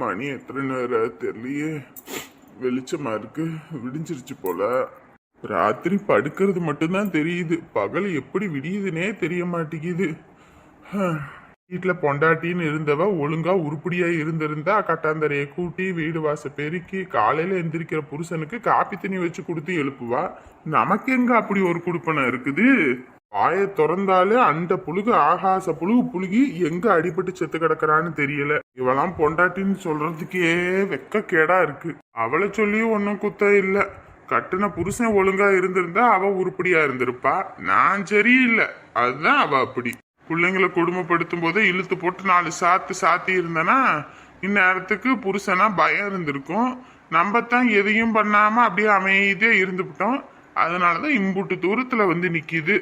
மணி எத்தனை நேரம் தெரியலையே. வெளிச்சமா இருக்கு. விடிஞ்சிருச்சு போல. ராத்திரி படுக்கிறது மட்டும்தான் தெரியுது. பகல் எப்படி விடியுதுன்னே தெரிய மாட்டேங்குது. வீட்டில் பொண்டாட்டின்னு இருந்தவ ஒழுங்கா உருப்படியா இருந்திருந்தா கட்டாந்தரையை கூட்டி வீடு வாச பெருக்கி காலையில எந்திரிக்கிற புருஷனுக்கு காப்பி தண்ணி வச்சு கொடுத்து எழுப்புவா. நமக்கு எங்க அப்படி ஒரு குடுப்பனை இருக்குது? வாயை திறந்தாலே அந்த புழுகு ஆகாச புழுகு புழுகி எங்க அடிபட்டு செத்து கிடக்குறான்னு தெரியல. இவெல்லாம் பொண்டாட்டின்னு சொல்றதுக்கே வெக்க கேடா இருக்கு. அவளை சொல்லியும் ஒன்றும் குத்த இல்ல. கட்டின புருஷன் ஒழுங்கா இருந்திருந்தா அவ உருப்படியா இருந்திருப்பா. நான் சரியில்லை. அதுதான் அவ அப்படி. பிள்ளைங்களை குடும்பப்படுத்தும் போது இழுத்து போட்டு நாலு சாத்து சாத்தி இருந்தனா இந்நேரத்துக்கு புருஷனா பயம் இருந்திருக்கும். நம்ம தான் எதையும் பண்ணாம அப்படியே அமைதியா இருந்துவிட்டோம் அதனாலதான் இம்புட்டு தூரத்துல வந்து நிக்குது.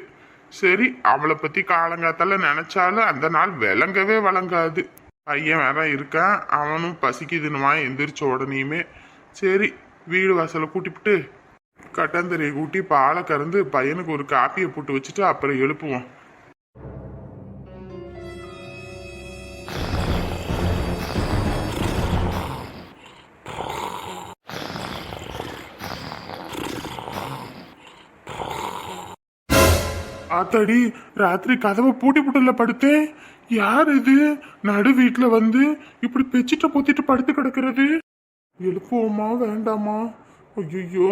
சரி அவளை பத்தி காலங்காத்தால நினைச்சாலும் அந்த நாள் விளங்கவே வழங்காது பையன் வேற இருக்கான் அவனும் பசிக்குதுன்னுமா எந்திரிச்ச உடனேயுமே. சரி வீடு வாசலை கூட்டிவிட்டு கட்டந்தறியை கூட்டி பாலை கறந்து பையனுக்கு ஒரு காப்பியை போட்டு வச்சுட்டு அப்புறம் எழுப்புவோம். ஆத்தாடி ராத்திரி கதவை பூட்டி புட்டல படுத்தேன் யார் இது? நடு வீட்டுல வந்து இப்படி பெச்சிட்ட பொத்திட்டு படுத்து கிடக்கிறது. எழுப்புவோமா வேண்டாமா? ஐயோ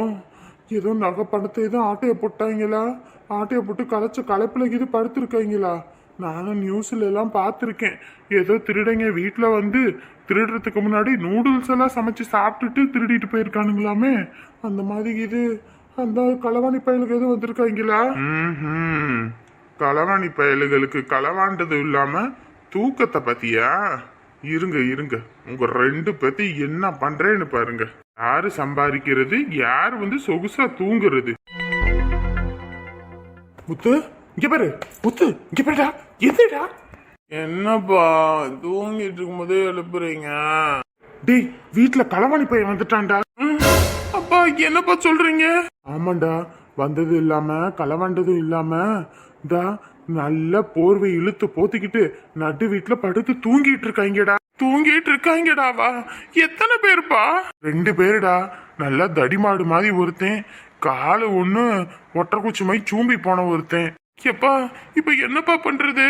ஏதோ நகை பணத்தை ஏதோ ஆட்டையை போட்டாங்களா? ஆட்டையை போட்டு களைச்ச களைப்புல இது படுத்துருக்காங்களா? நானும் நியூஸ்ல எல்லாம் பார்த்துருக்கேன். ஏதோ திருடங்க வீட்டில் வந்து திருடுறதுக்கு முன்னாடி நூடுல்ஸ் எல்லாம் சமைச்சு சாப்பிட்டுட்டு திருடிட்டு போயிருக்கானுங்களாமே. அந்த மாதிரி இது. அந்த களவாணி பயலுக்கு எதுவும் வந்திருக்காங்களா களவாணி பயலுகளுக்கு களவாண்டது இல்லாம தூக்கத்தை பத்தியா? இருங்க இருங்க. உங்க ரெண்டு பத்தி என்ன பண்றேன்னு பாருங்க. யாரு சம்பாதிக்கிறது யார் வந்து சொகுசா தூங்குறது? முத்து இங்க பாரு. முத்து இங்க பாருடா. எதுடா என்னப்பா தூங்கிட்டு இருக்கும்போதே எழுப்புறீங்க? டேய் வீட்ல களவாணி பையன் வந்துட்டான்டா. அப்பா என்னப்பா சொல்றீங்க? ஆமாண்டா வந்தது இல்லாம களவாண்டதும் இல்லாம டா நல்ல போர்வை இழுத்து போத்திக்கிட்டு நடு வீட்டுல படுத்து தூங்கிட்டு இருக்காங்கடா தூங்கிட்டு இருக்காங்கடாவா எத்தனை பேருப்பா? ரெண்டு பேருடா. நல்லா தடிமாடு மாதிரி ஒருத்தன் காலு ஒண்ணு ஒட்டக்குச்சி மாதிரி சூம்பி போன ஒருத்தன். எப்பா இப்ப என்னப்பா பண்றது?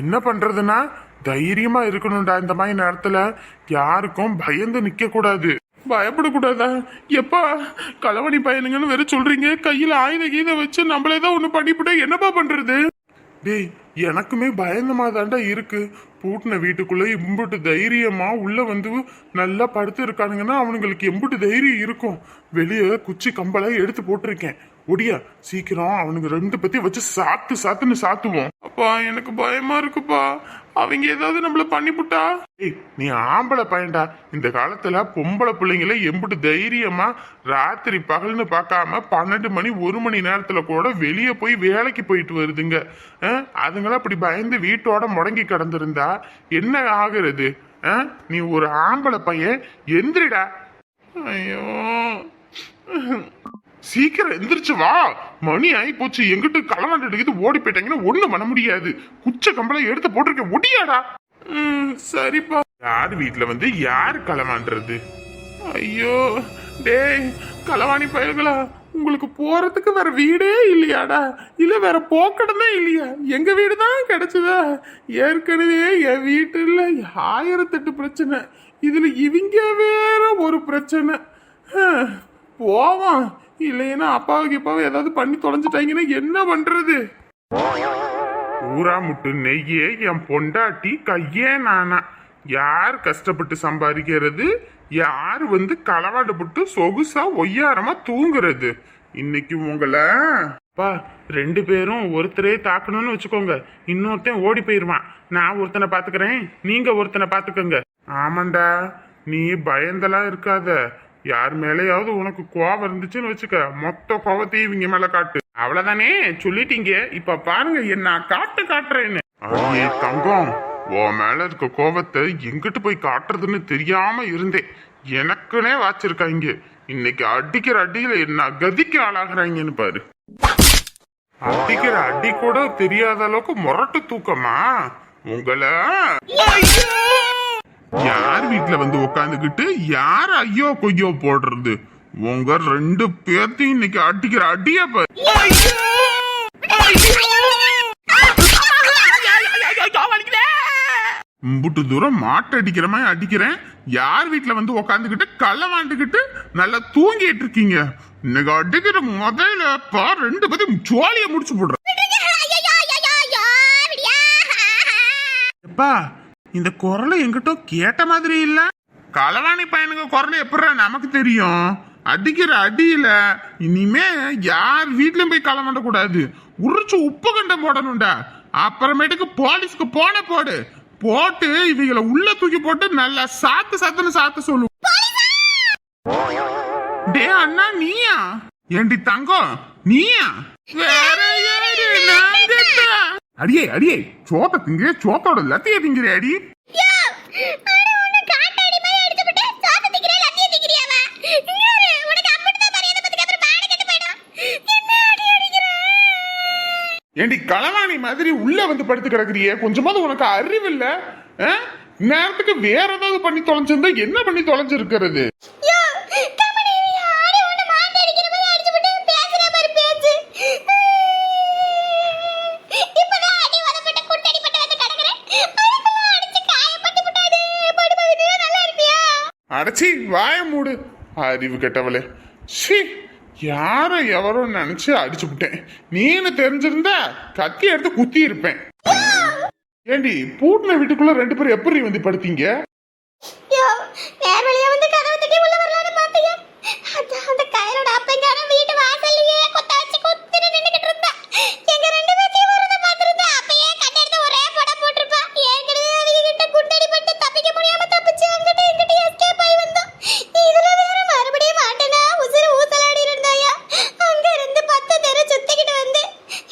என்ன பண்றதுன்னா தைரியமா இருக்கணும்டா இந்த மாதிரி நேரத்துல. யாருக்கும் பயந்து நிக்க கூடாது பயப்படக்கூடாதா? எப்பா களவணி பயனுங்கன்னு வேற சொல்றீங்க. கையில ஆயுத கீத வச்சு நம்மளே தான் ஒண்ணு பண்ணிவிட்டா என்னப்பா பண்றது? டேய் எனக்குமே பயந்தமா தாண்டா இருக்கு. பூட்டின வீட்டுக்குள்ளே எம்புட்டு தைரியமா உள்ள வந்து நல்லா படுத்து இருக்கானுங்கன்னா அவனுங்களுக்கு எம்புட்டு தைரியம் இருக்கும். வெளியே குச்சி கம்பளை எடுத்து போட்டிருக்கேன். ஒடியா சீக்கிரம் அவனுக்கு ரெண்டு பத்தி வச்சு சாத்து சாத்துன்னு சாத்துவோம். அப்பா எனக்கு பயமா இருக்குப்பா. அவங்க ஏதாவது நம்மள பண்ணிப்புட்டா? ஏய் நீ ஆம்பளை பையன்டா. இந்த காலத்துல பொம்பளை பிள்ளைங்கள எம்புட்டு தைரியமா ராத்திரி பகல்னு பார்க்காம பன்னெண்டு மணி ஒரு மணி நேரத்துல கூட வெளியே போய் வேலைக்கு போயிட்டு வருதுங்க. அது அதுங்களாம் அப்படி பயந்து வீட்டோட முடங்கி கிடந்திருந்தா என்ன ஆகுறது? நீ ஒரு ஆம்பளை பையன் எந்திரிடா. ஐயோ. சீக்கிரம் எந்திரிச்சு வா. மணி ஆகி போச்சு எங்கிட்டு களவாண்டு எடுக்குது ஓடி போயிட்டாங்கன்னா ஒண்ணு பண்ண முடியாது. குச்ச கம்பளை எடுத்து போட்டிருக்கேன் ஒடியாடா. சரிப்பா. யார் வீட்ல வந்து யார் களவாண்டுறது ஐயோ. டேய் களவாணி பயல்களா? உங்களுக்கு போகிறதுக்கு வேற வீடே இல்லையாடா? இல்லை வேற போக்கடமே இல்லையா? எங்கள் வீடு தான் கிடைச்சதா? ஏற்கனவே என் வீட்டில் ஆயிரத்தெட்டு பிரச்சனை. இதில் இவங்க வேற ஒரு பிரச்சனை. போவோம். போவான் இல்லைன்னா அப்பாவுக்கு இப்பாவை ஏதாவது பண்ணி தொலைஞ்சிட்டாங்கன்னா என்ன பண்ணுறது ஊரா முட்டு நெய்யே என் பொண்டாட்டி கையே நானா. யார் கஷ்டப்பட்டு சம்பாதிக்கிறது? யார் வந்து களவாடுபட்டு சொகுசா ஒய்யாரமா தூங்குறது? இன்னைக்கு உங்களை பா ரெண்டு பேரும் ஒருத்தரே தாக்கணும்னு வச்சுக்கோங்க. இன்னொருத்தன் ஓடி போயிருவான். நான் ஒருத்தனை பாத்துக்கிறேன் நீங்க ஒருத்தனை பாத்துக்கோங்க. ஆமாண்டா நீ பயந்தெல்லாம் இருக்காத. யார் மேலேயாவது உனக்கு கோவம் இருந்துச்சுன்னு வச்சுக்க. மொத்த கோவத்தையும் இவங்க மேல காட்டு. அவ்வளவுதானே? சொல்லிட்டீங்க. இப்ப பாருங்க என்ன காட்டு காட்டுறேன்னு. தங்கம் உன் மேல இருக்க கோபத்தை எங்கிட்டு போய் காட்டுறதுன்னு தெரியாம இருந்தேன். எனக்குனே வாச்சிருக்காங்க. இன்னைக்கு அடிக்கிற அடியில என்ன கதிக்கு ஆளாகிறாங்கன்னு பாரு. அடிக்கிற அடி கூட தெரியாத அளவுக்கு முரட்டு தூக்கமா? உங்களை? யார் வீட்டுல வந்து உட்காந்துக்கிட்டு யார் ஐயோ கொய்யோ போடுறது? உங்க ரெண்டு பேர்த்தையும் இன்னைக்கு அடிக்கிற அடிய பாரு. இம்புட்டு தூரம் மாட்டை அடிக்கிற மாதிரி அடிக்கிறேன். யார் வீட்டில் வந்து உக்காந்துக்கிட்டு களை வாண்டுக்கிட்டு நல்லா தூங்கிட்டு இருக்கீங்க? இன்னைக்கு அடிக்கிற முதல்ல பா ரெண்டு பேரும் ஜோலிய முடிச்சு போடுறேன் எப்பா இந்த குரலை எங்கிட்ட கேட்ட மாதிரி இல்ல. களவாணி பையனுங்க குரல் எப்படா நமக்கு தெரியும்? அடிக்கிற அடியில இனிமே யார் வீட்லயும் போய் களை கூடாது உரிச்சு உப்பு கண்டம் போடணும்டா. அப்புறமேட்டுக்கு போலீஸ்க்கு போன போடு. போட்டு இவங்களை உள்ள தூக்கி போட்டு நல்லா சாத்து சாத்துன்னு சாத்து சொல்லு. டே அண்ணா நீயா? ஏண்டி தங்கம் நீயா? வேற அடியே அடியே சோத்த திங்கிற சோத்தோட லத்திய திங்கிற அடி ஏண்டி களவாணி மாதிரி உள்ள வந்து படுத்து கிடக்குறியே? கொஞ்சமாவது உனக்கு அறிவு இல்ல? நேரத்துக்கு வேற ஏதாவது பண்ணி தொலைஞ்சிருந்தா என்ன பண்ணி தொலைஞ்சிருக்கிறது? அடைச்சி வாய மூடு. அறிவு கெட்டவளே. ஷீ யாரை எவரோ நினைச்சு அடிச்சு விட்டேன் நீனு தெரிஞ்சிருந்தா கத்தி எடுத்து குத்தி இருப்பேன். ஏண்டி பூட்டின வீட்டுக்குள்ள ரெண்டு பேரும் எப்படி வந்து படுத்தீங்க நேர் வழியா வந்து கதவு தட்டி உள்ள வரலான்னு பாத்தீங்க அதான் அந்த கயலோட அப்பங்கார வீட்டு வாசல்லையே கொத்த வச்சு குத்திட்டு நின்னுகிட்டு இருந்தா எங்க ரெண்டு பேத்தையும் வரத பாத்திருந்தா அப்பயே கட்டெடுத்து ஒரே பட போட்டிருப்பா ஏற்கனவே அவங்க கிட்ட குண்டடி பட்டு தப்பிக்க முடியாம தப்பிச்சு அங்கிட்ட இங்கிட்ட எஸ்கேப் ஆகி வந்தோம் இதுல வேற மறுபடியும் மாட்டேனா உசுறு ஊசலாடி இருந்தாயா அங்க இருந்து பத்து தெரு சுத்திக்கிட்டு வந்து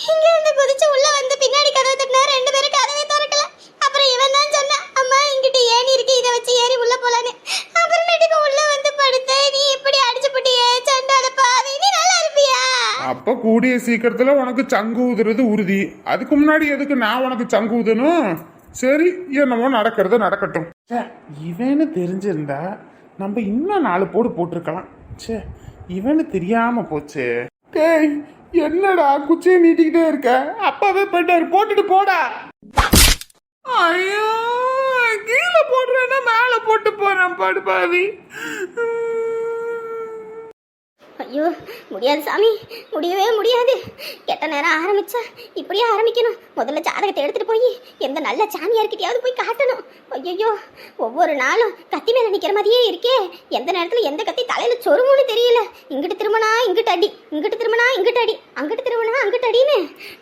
இங்க இருந்து குதிச்சு உள்ள வந்து பின்னாடி கதவு தட்டினா ரெண்டு பேரும் கதவை திறக்கல அப்புறம் இவன் தான் சொன்னா அம்மா இங்கிட்ட ஏணி இருக்கு இதை வச்சு ஏறி உள்ள போலான்னு அப்புறமேட்டுக்கு உள்ள வந்து படுத்த நீ இப்படி அடிச்சு புட்டியே சண்டால பாவி நீ நல்லா இருப்பியா அப்ப கூடிய சீக்கிரத்துல உனக்கு சங்கு ஊதுறது உறுதி. அதுக்கு முன்னாடி எதுக்கு நான் உனக்கு சங்கு ஊதணும்? சரி என்னமோ நடக்கிறது நடக்கட்டும். ச்சே, இவன்னு தெரிஞ்சிருந்தா நம்ம இன்னும் நாலு போடு போட்டிருக்கலாம். ச்சே இவனு தெரியாம போச்சு. டேய் என்னடா குச்சியை நீட்டிக்கிட்டே இருக்க? அப்பாவே போயிட்டாரு போட்டுட்டு போடா. ஐயோ கீழே போடுறேன்னா மேலே போட்டு போறேன் படுபாவி. ஐயோ முடியாது சாமி. முடியவே முடியாது. கெட்ட நேரம் ஆரம்பிச்சா? இப்படியே ஆரம்பிக்கணும். முதல்ல ஜாதகத்தை எடுத்துகிட்டு போய் எந்த நல்ல சாமியார்கிட்டயாவது போய் காட்டணும். ஐயோ ஒவ்வொரு நாளும் கத்தி மேலே நிற்கிற மாதிரியே இருக்கே. எந்த நேரத்தில் எந்த கத்தி தலையில் சொருமுன்னு தெரியல. இங்கிட்டு திரும்பினா இங்கிட்டு அடி இங்கிட்டு திரும்பினா இங்கிட்டு அடி அங்கிட்டு திரும்பினா அங்கிட்டு அடின்னு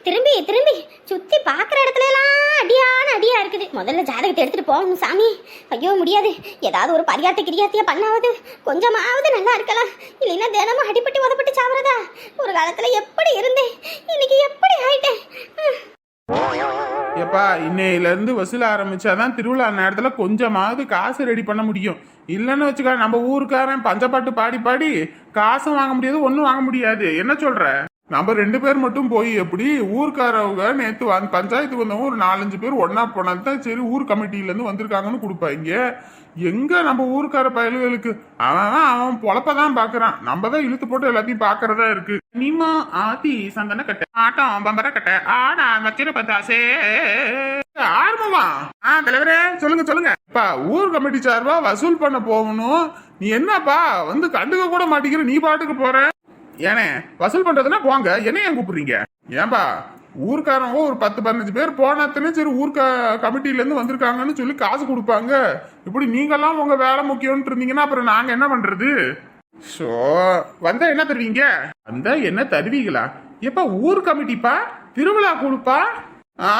திரும்பி திரும்பி சுத்தி பாக்குற இடத்துல எல்லாம் அடியான அடியா இருக்குது முதல்ல ஜாதகத்தை எடுத்துட்டு போகணும் சாமி. ஐயோ முடியாது. ஏதாவது ஒரு பரியாத்த கிரியாத்தியா பண்ணாவது கொஞ்சமாவது நல்லா இருக்கலாம். இல்லைன்னா தினமும் அடிப்பட்டு உதப்பட்டு சாப்பிட்றதா ஒரு காலத்துல எப்படி இருந்தேன்? இன்னைக்கு எப்படி ஆயிட்டேன்? ஹம். எப்பா இன்னையில இருந்து வசூல ஆரம்பிச்சாதான் திருவிழா நேரத்துல கொஞ்சமாவது காசு ரெடி பண்ண முடியும். இல்லைன்னு வச்சுக்க நம்ம ஊருக்காரன் பஞ்சப்பாட்டு பாடி பாடி காசும் வாங்க முடியாது ஒன்றும் வாங்க முடியாது. என்ன சொல்ற? நம்ம ரெண்டு பேர் மட்டும் போய் எப்படி ஊர்க்காரவங்க நேற்று வந்து பஞ்சாயத்துக்கு வந்தவங்க ஒரு நாலஞ்சு பேர் ஒன்றா போனால் தான் சரி ஊர் கமிட்டியிலேருந்து வந்திருக்காங்கன்னு கொடுப்பாங்க எங்க நம்ம ஊருக்கார பயல்களுக்கு? அவன் அவன் பொழப்பதான் பாக்குறான். நம்ம தான் இழுத்து போட்டு எல்லாத்தையும் பாக்குறதா இருக்கு. நீமா ஆதி சந்தன கட்ட. ஆட்டம் பம்பர கட்ட. ஆடா வச்சிர பத்தாசே ஆர்மவா ஆ தலைவரே சொல்லுங்க சொல்லுங்க. அப்பா ஊர் கமிட்டி சார்பா வசூல் பண்ண போகணும். நீ என்னப்பா வந்து கண்டுக்க கூட மாட்டேங்கிற நீ பாட்டுக்கு போற? ஏனே வசூல் பண்றதுன்னா போங்க என்ன ஏன் கூப்பிடுறீங்க? ஏன்பா ஊர்க்காரங்க ஒரு பத்து பதினஞ்சு பேர் போனாத்தனே சரி ஊர்க்க கமிட்டில இருந்து வந்திருக்காங்கன்னு சொல்லி காசு கொடுப்பாங்க. இப்படி நீங்கெல்லாம் உங்க வேலை முக்கியம்னு இருந்தீங்கன்னா அப்புறம் நாங்க என்ன பண்றது? ஸோ வந்தால் என்ன தருவீங்க? வந்தால் என்ன தருவீங்களா? எப்ப ஊர் கமிட்டிப்பா? திருவிழா கொடுப்பா? ஆ?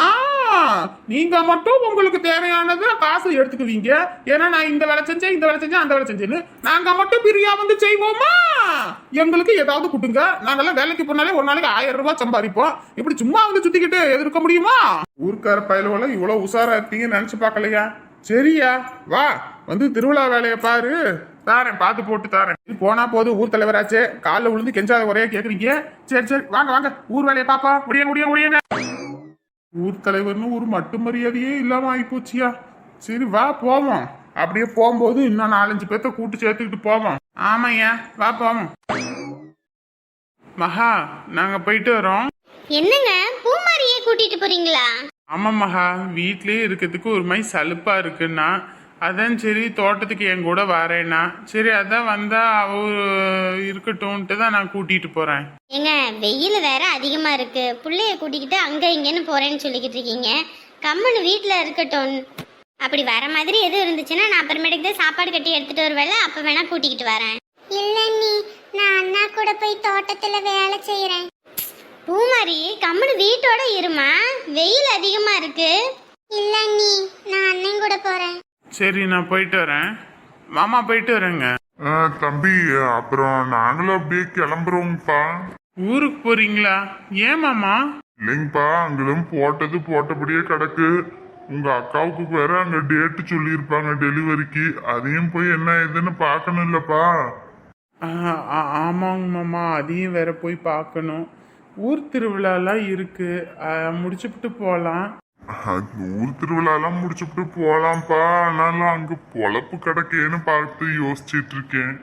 நீங்க மட்டும் உங்களுக்கு தேவையானது காசு எடுத்துக்குவீங்க. ஏன்னா நான் இந்த வேலை செஞ்சேன் இந்த வேலை செஞ்சேன் அந்த வேலை செஞ்சேன்னு நாங்க மட்டும் பிரியா வந்து செய்வோமா? எங்களுக்கு ஏதாவது கொடுங்க. நாங்கெல்லாம் வேலைக்கு போனாலே ஒரு நாளைக்கு ஆயிரம் ரூபாய் சம்பாதிப்போம். இப்படி சும்மா வந்து சுத்திக்கிட்டு எதிர்க்க முடியுமா? ஊர்க்கார பயலுவல இவ்வளவு உஷாரா இருப்பீங்கன்னு நினைச்சு பார்க்கலையா? சரியா வா வந்து திருவிழா வேலையை பாரு. தாரேன் பார்த்து போட்டு தாரேன். போனா போது ஊர் தலைவராச்சே. காலில் விழுந்து கெஞ்சாத ஒரே கேக்குறீங்க. சரி சரி வாங்க வாங்க. ஊர் வேலையை பாப்பா முடிய முடிய முடியுங்க. ஊர் தலைவர்னு ஒரு மட்டு மரியாதையே இல்லாம ஆயிப்போச்சியா? சரி வா போவோம். அப்படியே போகும்போது இன்னும் நாலஞ்சு பேர்த்த கூட்டு சேர்த்துக்கிட்டு போவோம். ஆமாய்யா வா போவோம். மகா நாங்க போயிட்டு வரோம். என்னங்க பூமாரியே கூட்டிட்டு போறீங்களா? ஆமா மகா வீட்லயே இருக்கிறதுக்கு ஒரு மாதிரி சலுப்பா இருக்குன்னா அதான் சரி தோட்டத்துக்கு என் கூட வரேன்னா. சரி அதான் வந்தா அவ இருக்கட்டும்ன்ட்டு தான் நான் கூட்டிட்டு போறேன். ஏங்க வெயில் வேற அதிகமா இருக்கு. புள்ளைய கூட்டிக்கிட்டு அங்க இங்கன்னு போறேன்னு சொல்லிக்கிட்டு இருக்கீங்க. கம்முன்னு வீட்ல இருக்கட்டும். அப்படி வர மாதிரி எதுவும் இருந்துச்சுன்னா நான் அப்புறமேட்டுக்கு தான் சாப்பாடு கட்டி எடுத்துட்டு வருவேல அப்ப வேணா கூட்டிக்கிட்டு வரேன். இல்ல நீ நான் அண்ணா கூட போய் தோட்டத்துல வேலை செய்யறேன் பூமாரி கம்முன்னு வீட்டோட இருமா? வெயில் அதிகமா இருக்கு. இல்ல நீ நான் அண்ணன் கூட போறேன் சரி நான் போயிட்டு வரேன். மாமா போயிட்டு வரேங்க. ஆ, தம்பி அப்புறம் நாங்களும் அப்படியே கிளம்புறோங்கப்பா ஊருக்கு போறீங்களா? ஏன் மாமா? இல்லைங்கப்பா அங்கெல்லாம் போட்டது போட்டபடியே கிடக்கு. உங்க அக்காவுக்கு வேற அங்க டேட்டு சொல்லியிருப்பாங்க டெலிவரிக்கு அதையும் போய் என்ன ஏதுன்னு பார்க்கணும் இல்லப்பா. ஆ, ஆ, ஆமாங்க மாமா அதையும் வேற போய் பார்க்கணும். ஊர் திருவிழாலாம் இருக்கு. ஆ, முடிச்சுப்புட்டு போகலாம் ஊர் திருவிழாலாம் முடிச்சுட்டு போலாம்ப்பா. ஆனாலும் அங்க பொழப்பு கிடக்கேன்னு பார்த்து யோசிச்சிட்டு இருக்கேன்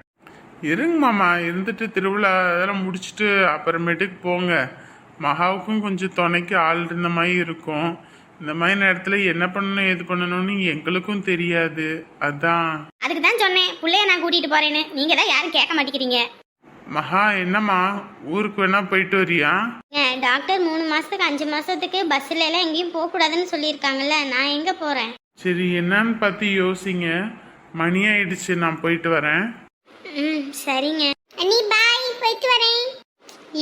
இருங்க மாமா இருந்துட்டு திருவிழா அதெல்லாம் முடிச்சுட்டு அப்புறமேட்டுக்கு போங்க. மகாவுக்கும் கொஞ்சம் துணைக்கு ஆள் இருந்த மாதிரி இருக்கும். இந்த மாதிரி நேரத்தில் என்ன பண்ணணும் ஏது பண்ணணும்னு எங்களுக்கும் தெரியாது. அதான். அதுக்கு தான் சொன்னேன் புள்ளைய நான் கூட்டிட்டு போறேன்னு. நீங்க தான் யாரும் கேட்க மாட்டேங்கிறீங்க. மகா என்னம்மா? ஊருக்கு வேணா போயிட்டு வரியா? ஏன், டாக்டர் மூணு மாசத்துக்கு அஞ்சு மாசத்துக்கு பஸ்ல எல்லாம் எங்கேயும் போக கூடாதுன்னு சொல்லியிருக்காங்கல்ல நான் எங்க போறேன்? சரி என்னன்னு பார்த்து யோசிங்க. மணி ஆயிடுச்சு நான் போயிட்டு வரேன். ம் சரிங்க. அண்ணி பாய் போயிட்டு வரேன்.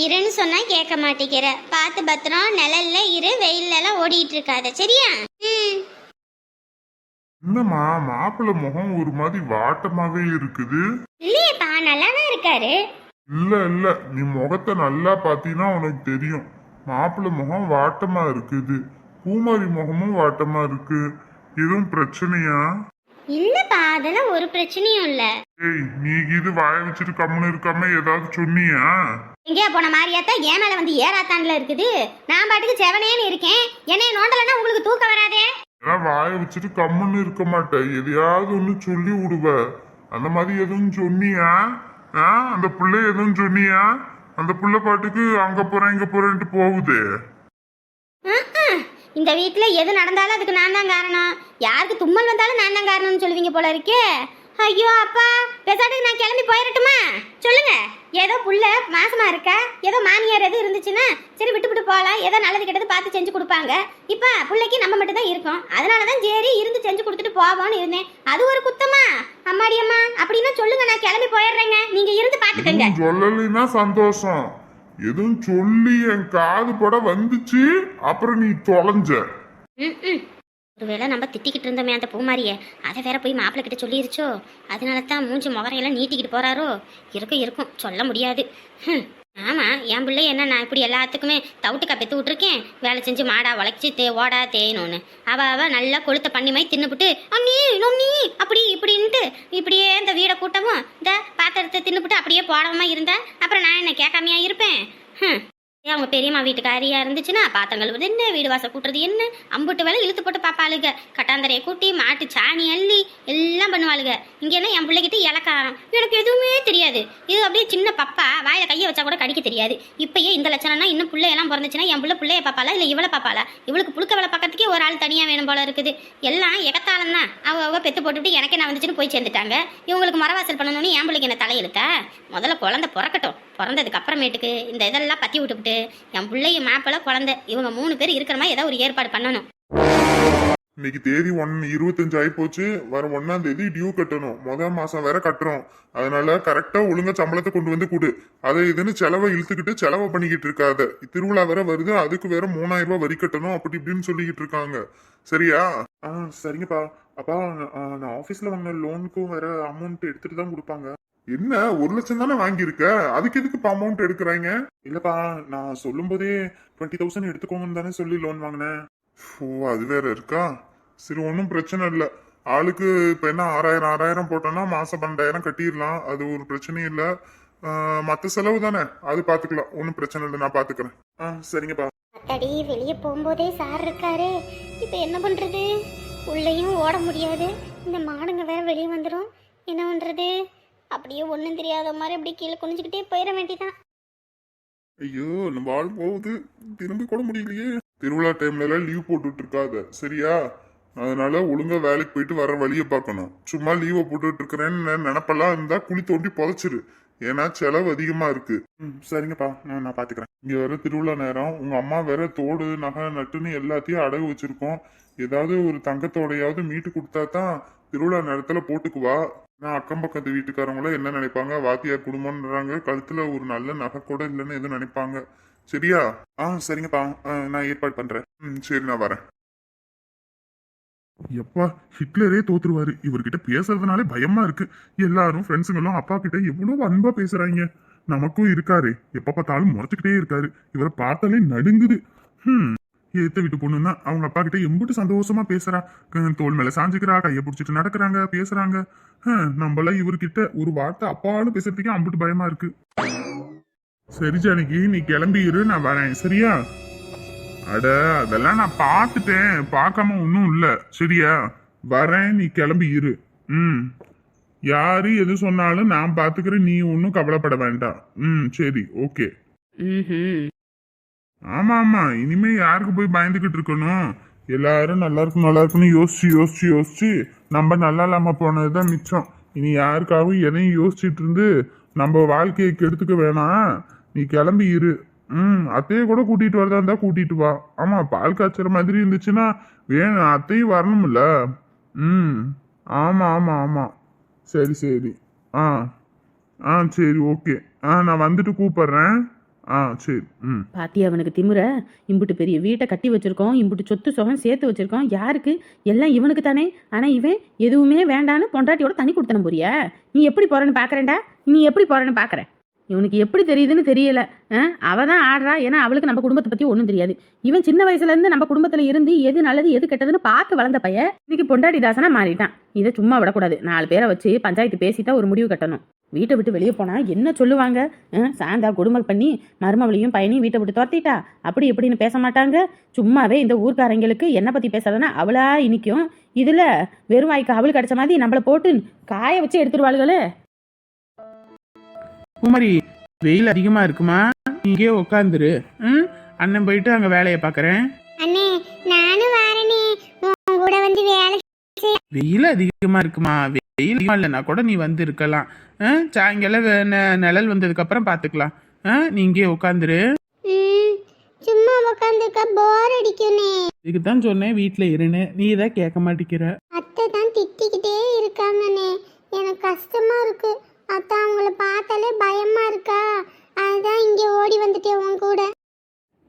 இருன்னு சொன்னா கேட்க மாட்டேங்கிற. பார்த்து பத்திரம் நிழல்ல இரு வெயில்ல எல்லாம் ஓடிட்டு இருக்காத சரியா? ம். என்னம்மா மாப்பிள்ளை முகம் ஒரு மாதிரி வாட்டமாவே இருக்குது. இல்லையேப்பா நல்லா தான் இருக்காரு. இல்ல இல்ல. நீ முகத்தை நல்லா பார்த்தீங்கன்னா உனக்கு தெரியும். மாப்பிள்ளை முகம் வாட்டமா இருக்குது. பூமாரி முகமும் வாட்டமா இருக்கு. எதுவும் பிரச்சனையா? இல்லப்பா அதெல்லாம் ஒரு பிரச்சனையும் இல்ல. ஏய் நீ இது வாய வச்சுட்டு கம்முன்னு இருக்காம ஏதாவது சொன்னியா? எங்கேயா போன மாதிரியாத்தா? ஏன் மேல வந்து ஏறாத்தான்ல இருக்குது. நான் பாட்டுக்கு செவனேன்னு இருக்கேன். என்னைய நோண்டலன்னா உங்களுக்கு தூக்கம் வராதே? ஏதாவது வாய வச்சுட்டு கம்முன்னு இருக்க மாட்டேன் எதையாவது ஒண்ணு சொல்லி விடுவ. அந்த மாதிரி எதுவும் சொன்னியா? ஆ அந்த பிள்ளை எதுவும் சொன்னியா? அந்த புள்ள பாட்டுக்கு அங்க போறேன் இங்க போறேன்ட்டு போகுது. இந்த வீட்டுல எது நடந்தாலும் அதுக்கு நான் தான் காரணம். யாருக்கு தும்மல் வந்தாலும் நான் தான் காரணம்னு சொல்லுவீங்க போல இருக்கே. ஐயோ அப்பா. பேசாட்டுக்கு நான் கிளம்பி போயிடட்டுமா சொல்லுங்க. ஏதோ புள்ள மாசமா இருக்கா? ஏதோ மாமியார் எதுவும் இருந்துச்சுன்னா சரி விட்டு விட்டு போகலாம். ஏதோ நல்லது கெட்டது பார்த்து செஞ்சு கொடுப்பாங்க. இப்போ பிள்ளைக்கு நம்ம மட்டும் தான் இருக்கோம். அதனால தான் சரி இருந்து செஞ்சு கொடுத்துட்டு போவோம்னு இருந்தேன். அது ஒரு குத்தமா? அம்மாடி அம்மா அப்படின்னா சொல்லுங்க நான் கிளம்பி போயிடுறேங்க. நீங்க இருந்து பார்த்துக்கங்க எதுவும் சொல்லலைன்னா சந்தோஷம். எதுவும் சொல்லி என் காது பட வந்துச்சு. அப்புறம் நீ தொலைஞ்ச. ஒருவேளை நம்ம திட்டிக்கிட்டு இருந்தோமே அந்த பூமாரிய. அதை வேற போய் மாப்பிள்ளை கிட்ட சொல்லிருச்சோ? அதனால தான் மூஞ்சி முகரையெல்லாம் நீட்டிக்கிட்டு போறாரோ? இருக்கும் இருக்கும். சொல்ல முடியாது. ஹம். ஆமா என் பிள்ளை என்ன நான் இப்படி எல்லாத்துக்குமே தவிட்டுக்கா பெத்து விட்டுருக்கேன்? வேலை செஞ்சு மாடா உழைச்சி தே ஓடா தேயணும்னு. அவ அவ நல்லா கொளுத்த பண்ணி மாதிரி தின்னுபிட்டு அண்ணி நொண்ணி அப்படி இப்படின்ட்டு இப்படியே இந்த வீடை கூட்டவும் இந்த பாத்திரத்தை தின்னுபிட்டு அப்படியே போடாம இருந்தா அப்புறம் நான் என்ன கேட்காமையா இருப்பேன்? ஹம். அவங்க பெரியம்மா வீட்டுக்காரியா இருந்துச்சுன்னா பாத்திரம் கழுவுறது என்ன வீடு வாசல் கூட்டுறது என்ன அம்புட்டு வேலை இழுத்து போட்டு பாப்பாளுக. கட்டாந்தரையை கூட்டி மாட்டு சாணி அள்ளி எல்லாம் பண்ணுவாளுக. இங்கே என்ன என் பிள்ளைகிட்ட இலக்காரம்? எனக்கு எதுவுமே தெரியாது. இது அப்படியே சின்ன பப்பா வாயில கையை வச்சா கூட கடிக்க தெரியாது. இப்பயே இந்த லட்சணம்னா இன்னும் பிள்ளையெல்லாம் பிறந்துச்சுன்னா என் பிள்ளை பிள்ளைய பாப்பாளா இல்ல இவளை பாப்பாளா? இவளுக்கு புழுக்க வேலை பக்கத்துக்கே ஒரு ஆள் தனியா வேணும் போல இருக்குது. எல்லாம் எகத்தாலம் தான். அவ அவ பெத்து போட்டுட்டு எனக்கு என்ன வந்துச்சுன்னு போய் சேர்ந்துட்டாங்க. இவங்களுக்கு மரவாசல் பண்ணணும்னு என் பிள்ளைக்கு என்ன தலையெழுத்தா? முதல்ல குழந்தை பிறக்கட்டும். பிறந்ததுக்கு அப்புறமேட்டுக்கு இந்த இதெல்லாம் பத்தி விட்டுவிட்டு என் பிள்ளைய மாப்பிள்ள குழந்தை. இவங்க மூணு பேர் இருக்கிற மாதிரி ஏதாவது ஒரு ஏற்பாடு பண்ணணும். இன்னைக்கு தேதி ஒன் இருபத்தஞ்சு ஆகி போச்சு வர ஒன்னாம் தேதி டியூ கட்டணும். முதல் மாசம் வேற கட்டுறோம். அதனால கரெக்டா ஒழுங்கா சம்பளத்தை கொண்டு வந்து கொடு. அதை இதுன்னு செலவை இழுத்துக்கிட்டு செலவை பண்ணிக்கிட்டு இருக்காத. திருவிழா வேற வருது. அதுக்கு வேற மூணாயிரம் ரூபாய் வரி கட்டணும். அப்படி இப்படின்னு சொல்லிக்கிட்டு இருக்காங்க. சரியா? ஆ சரிங்கப்பா. அப்பா நான் ஆஃபீஸில் வாங்கின லோனுக்கும் வேற அமௌண்ட் எடுத்துட்டு தான் கொடுப்பாங்க. என்ன ஒரு லட்சம் தானே வாங்கியிருக்க? அதுக்கு எதுக்கு அமௌண்ட் எடுக்கிறாங்க? இல்லப்பா நான் சொல்லும்போதே டுவெண்ட்டி தௌசண்ட் எடுத்துக்கோங்கன்னு தானே சொல்லி லோன் வாங்கினேன். ஓ அது வேற இருக்கா? சரி ஒன்றும் பிரச்சனை இல்லை. ஆளுக்கு இப்போ என்ன ஆறாயிரம் ஆறாயிரம் போட்டோன்னா மாதம் பன்னெண்டாயிரம் கட்டிடலாம். அது ஒரு பிரச்சனையும் இல்லை. மற்ற செலவு தானே? அது பார்த்துக்கலாம் ஒன்றும் பிரச்சனை இல்லை நான் பார்த்துக்கிறேன் ஆ சரிங்கப்பா. அத்தாடி வெளியே போகும்போதே சார் இருக்காரு. இப்போ என்ன பண்ணுறது உள்ளேயும் ஓட முடியாது. இந்த மாடுங்க வேற வெளியே வந்துடும் என்ன பண்ணுறது அப்படியே ஒன்றும் தெரியாத மாதிரி அப்படியே கீழே குனிஞ்சுக்கிட்டே போயிட வேண்டியதான் ஐயோ நம்ம ஆள் போகுது. திரும்பி கூட முடியலையே. திருவிழா டைம்ல எல்லாம் லீவ் போட்டுட்டு இருக்காத சரியா? அதனால ஒழுங்கா வேலைக்கு போயிட்டு வர வழியை பார்க்கணும். சும்மா லீவை போட்டுட்டு இருக்கிறேன்னு நினப்பெல்லாம் இருந்தா குழி தோண்டி புதைச்சிரு. ஏன்னா செலவு அதிகமா இருக்கு. ம் சரிங்கப்பா. நான் நான் பாத்துக்கிறேன் இங்க வேற திருவிழா நேரம் உங்க அம்மா வேற தோடு நகை நட்டுன்னு எல்லாத்தையும் அடகு வச்சிருக்கோம். ஏதாவது ஒரு தங்கத்தோடையாவது மீட்டு கொடுத்தா தான் திருவிழா நேரத்துல போட்டுக்குவா. நான் அக்கம் பக்கத்து வீட்டுக்காரங்களும் என்ன நினைப்பாங்க? வாத்தியார் குடும்பம்ன்றாங்க. கழுத்தில் ஒரு நல்ல நகை கூட இல்லைன்னு எதுவும் நினைப்பாங்க. சரியா? ஆ சரிங்கப்பா. ஆ, நான் ஏற்பாடு பண்ணுறேன் ம் சரி நான் வரேன். எப்பா ஹிட்லரே தோத்துருவாரு. இவர்கிட்ட பேசுறதுனாலே பயமா இருக்கு. எல்லாரும் ஃப்ரெண்ட்ஸுங்களும் அப்பா கிட்ட எவ்வளவு அன்பா பேசுறாங்க. நமக்கும் இருக்காரு. எப்ப பார்த்தாலும் முறைச்சுக்கிட்டே இருக்காரு. இவரை பார்த்தாலே நடுங்குது. ஹம். ஏத்த வீட்டு பொண்ணுன்னா அவங்க அப்பா கிட்ட எம்பிட்டு சந்தோஷமா பேசுறா. தோல் தோள் மேல சாஞ்சுக்கிறா கையை பிடிச்சிட்டு நடக்கிறாங்க பேசுறாங்க. நம்மள இவர்கிட்ட ஒரு வார்த்தை அப்பாலும் பேசுறதுக்கே அம்பிட்டு பயமா இருக்கு. சரி ஜானகி நீ கிளம்பி இரு நான் வரேன். சரியா? அட அதெல்லாம் நான் பார்த்துட்டேன். பார்க்காம ஒன்றும் இல்லை. சரியா? வரேன் நீ கிளம்பி இரு ம். யாரு எது சொன்னாலும் நான் பார்த்துக்கிறேன் நீ ஒன்றும் கவலைப்பட வேண்டாம். ம் சரி ஓகே. ம்ஹும். ஆமா ஆமா. இனிமே யாருக்கு போய் பயந்துகிட்டு இருக்கணும்? எல்லாரும் நல்லா இருக்கும் நல்லா இருக்கும்னு யோசிச்சு யோசிச்சு யோசிச்சு. நம்ம நல்லா இல்லாம போனதுதான் மிச்சம். இனி யாருக்காகவும் எதையும் யோசிச்சுட்டு இருந்து நம்ம வாழ்க்கையை கெடுத்துக்க வேணாம். நீ கிளம்பி இரு. ம் அத்தையை கூட கூட்டிட்டு வரதா இருந்தா கூட்டிட்டு வா. ஆமா பால் காய்ச்சற மாதிரி இருந்துச்சுன்னா வேணும் அத்தையும் வரணும்ல. ம் ஆமா ஆமா ஆமா. சரி சரி. ஆ ஆ சரி ஓகே. ஆ நான் வந்துட்டு கூப்பிடுறேன். ஆ சரி ம். பாத்தியா அவனுக்கு திமிர இம்புட்டு பெரிய வீட்டை கட்டி வச்சிருக்கோம் இம்புட்டு சொத்து சுகம் சேர்த்து வச்சிருக்கோம். யாருக்கு? எல்லாம் இவனுக்கு தானே. ஆனா இவன் எதுவுமே வேண்டான்னு பொண்டாட்டியோட தண்ணி கொடுத்தன புரிய? நீ எப்படி போறேன்னு பாக்குறேன்டா? நீ எப்படி போறேன்னு பாக்குற? இவனுக்கு எப்படி தெரியுதுன்னு தெரியல. அவ தான் ஆடுறா. ஏன்னா அவளுக்கு நம்ம குடும்பத்தை பத்தி ஒன்றும் தெரியாது. இவன் சின்ன வயசுல இருந்து நம்ம குடும்பத்துல இருந்து எது நல்லது எது கெட்டதுன்னு பார்த்து வளர்ந்த பையன் இன்னைக்கு பொண்டாட்டி தாசனா மாறிட்டான். இதை சும்மா விடக்கூடாது. நாலு பேரை வச்சு பஞ்சாயத்து பேசித்தான் ஒரு முடிவு கட்டணும். வீட்டை விட்டு வெளியே போனா என்ன சொல்லுவாங்க? சாந்தா குடும்பம் பண்ணி மருமவளையும் பையனையும் வீட்டை விட்டு துரத்திட்டா? அப்படி இப்படின்னு பேச மாட்டாங்க? சும்மாவே இந்த ஊர்க்காரங்களுக்கு என்ன பத்தி பேசாதனா அவளா இனிக்கும். இதுல வெறும் வாய்க்கு அவளுக்கு கிடைச்ச மாதிரி நம்மள போட்டு காய வச்சு எடுத்துருவாளுகளே. குமரி வெயில் அதிகமா இருக்குமா? இங்கே உட்காந்துரு ம் அண்ணன் போயிட்டு அங்க வேலையை பார்க்கறேன் அண்ணே நானும் வரேனே. கூட வந்து வேலை வெயில் அதிகமா இருக்குமா? வெயில் இல்லைன்னா கூட நீ வந்து இருக்கலாம் சாயங்காலம் நிழல் வந்ததுக்கு அப்புறம் பாத்துக்கலாம். ஆ, நீ இங்கே உட்காந்துரு சும்மா உட்காந்துருக்க போர் அடிக்கும்னே இதுக்கு தான் சொன்னேன் வீட்டில் இருன்னு. நீ தான் கேட்க மாட்டேங்கிற. அத்தை தான் திட்டிக்கிட்டே இருக்காங்கண்ணே. எனக்கு கஷ்டமா இருக்கு. அத்தை அவங்கள பார்த்தாலே பயமா இருக்கா? அதுதான் இங்கே ஓடி வந்துட்டேன் உன் கூட.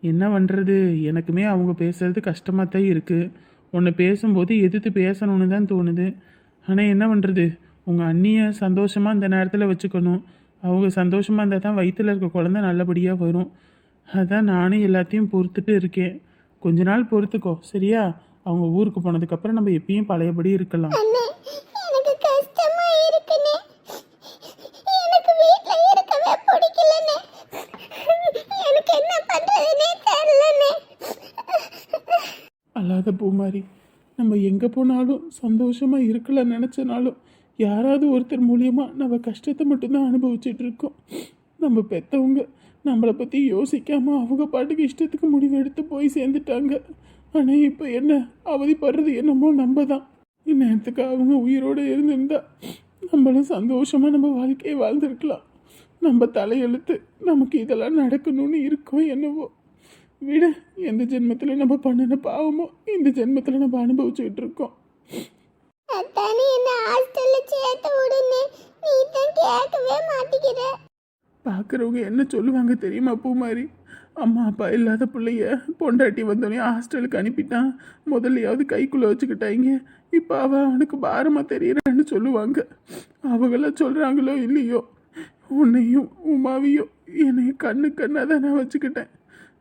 என்ன பண்ணுறது எனக்குமே அவங்க பேசுறது கஷ்டமாக தான் இருக்குது உன்னை பேசும்போது எதிர்த்து பேசணும்னு தான் தோணுது. ஆனால் என்ன பண்ணுறது உங்கள் அண்ணியை சந்தோஷமாக இந்த நேரத்தில் வச்சுக்கணும். அவங்க சந்தோஷமாக இருந்தால் தான் வயிற்றில் இருக்க குழந்தை நல்லபடியாக வரும். அதான் நானும் எல்லாத்தையும் பொறுத்துட்டு இருக்கேன். கொஞ்ச நாள் பொறுத்துக்கோ சரியா? அவங்க ஊருக்கு போனதுக்கப்புறம் நம்ம எப்பயும் பழையபடி இருக்கலாம். அல்லாத பூமாரி. நம்ம எங்கே போனாலும் சந்தோஷமாக இருக்கலாம் நினச்சனாலும் யாராவது ஒருத்தர் மூலியமாக நம்ம கஷ்டத்தை மட்டும்தான் அனுபவிச்சுட்டு இருக்கோம். நம்ம பெற்றவங்க நம்மளை பற்றி யோசிக்காமல் அவங்க பாட்டுக்கு இஷ்டத்துக்கு முடிவு எடுத்து போய் சேர்ந்துட்டாங்க. ஆனால் இப்போ என்ன அவதிப்படுறது என்னமோ நம்ம தான் இந்நேரத்துக்கு அவங்க உயிரோடு இருந்திருந்தா நம்மளும் சந்தோஷமாக நம்ம வாழ்க்கையை வாழ்ந்திருக்கலாம். நம்ம தலையெழுத்து நமக்கு இதெல்லாம் நடக்கணும்னு இருக்கோம் என்னவோ. விடு. எந்த ஜென்மத்தில் நம்ம பண்ணின பாவமோ இந்த ஜென்மத்தில் நம்ம அனுபவிச்சுக்கிட்டு இருக்கோம் அத்தானே என்ன ஹாஸ்டல்ல சேர்த்து விடுனே நீ தான் கேட்கவே மாட்டேங்கிற. பார்க்குறவங்க என்ன சொல்லுவாங்க தெரியுமா பூமாரி? அம்மா அப்பா இல்லாத பிள்ளைய பொண்டாட்டி வந்தோடனே ஹாஸ்டலுக்கு அனுப்பிட்டான் முதல்லையாவது கைக்குள்ளே வச்சுக்கிட்டாங்க. இப்போ அவன் அவனுக்கு பாரமாக தெரியறான்னு சொல்லுவாங்க. அவங்களாம் சொல்கிறாங்களோ இல்லையோ? உன்னையும் உமாவையும் என்னையும் கண்ணு கண்ணாக தான் நான் வச்சுக்கிட்டேன்.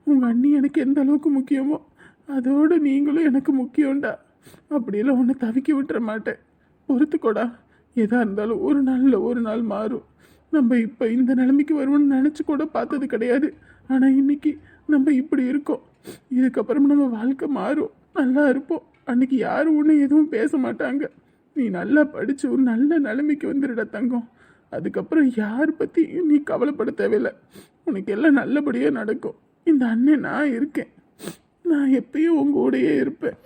உங்கள் அண்ணி எனக்கு எந்த அளவுக்கு முக்கியமோ அதோடு நீங்களும் எனக்கு முக்கியம்டா. அப்படியெல்லாம் உன்னை தவிக்க விட்டுற மாட்டேன். பொறுத்துக்கோடா. எதாக இருந்தாலும் ஒரு நாளில் ஒரு நாள் மாறும். நம்ம இப்போ இந்த நிலைமைக்கு வருவோம்னு நினச்சி கூட பார்த்தது கிடையாது. ஆனால் இன்னைக்கு நம்ம இப்படி இருக்கோம். இதுக்கப்புறம் நம்ம வாழ்க்கை மாறும். நல்லா இருப்போம். அன்றைக்கி யாரும் ஒன்று எதுவும் பேச மாட்டாங்க. நீ நல்லா படித்து ஒரு நல்ல நிலைமைக்கு வந்துடுடா தங்கம். அதுக்கப்புறம் யார் பற்றி நீ கவலைப்பட தேவையில்லை. உனக்கு எல்லாம் நல்லபடியாக நடக்கும். இந்த அண்ணன் நான் இருக்கேன். நான் எப்பயும் உங்க கூடயே இருப்பேன்